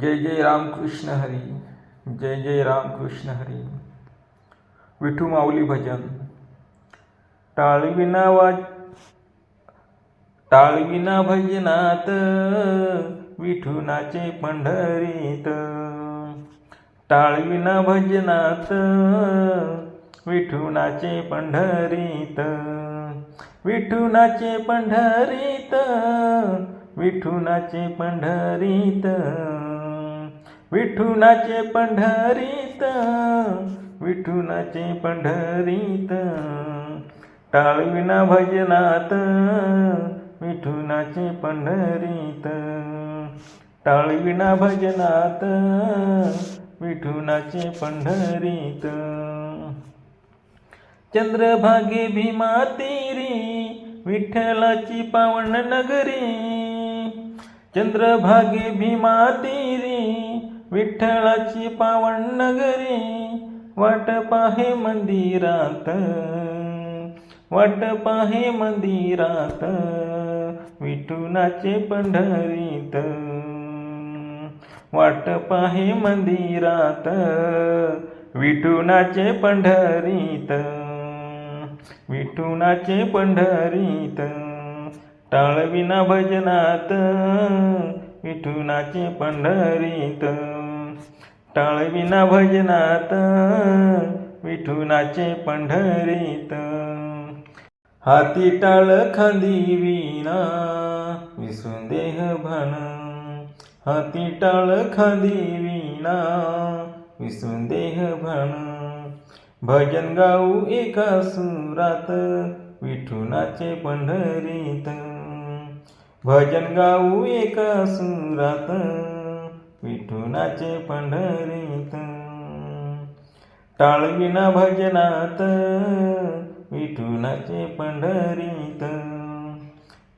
जय जय रामकृष्ण हरी जय जय रामकृष्ण हरी। विठू माऊली भजन। टाळविना वाच टाळविना भजनात विठुनाचे पंढरीत। टाळविना भजनात विठुनाचे पंढरीत। विठुनाचे पंढरीत विठुनाचे पंढरीत। विठुनाचे पंढरीत विठुनाचे पंढरीत. टाळविना भजनात विठुनाचे पंढरीत. टाळविना भजनात विठुनाचे पंढरीत. चंद्रभागे भीमा तीरी विठ्ठलाची पावन नगरी. चंद्रभागे भीमा तीरी विठ्ठलाची पावन नगरी वाट पाहे मंदिरात. वाट पाहे मंदिरात विठुनाचे पंढरीत. वाट पाहे मंदिरात विठुनाचे पंढरीत. विठुनाचे पंढरीत टाळविना भजनात विठुनाचे पंढरीत. टाळविना भजनात विठुनाचे पंढरीत. हाती टाळ खांदी विना विसून देह भान. हाती टाळ खांदी विना विसून देह भान. भजन गाऊ एका सुरात विठुनाचे पंढरीत. भजन गाऊ एका सुरात विठुनाचे पंढरीत. टाळविना भजनात विठुनाचे पंढरीत.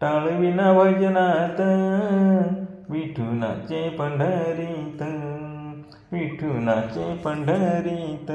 टाळविना भजनात विठुनाचे पंढरीत. विठुनाचे पंढरीत.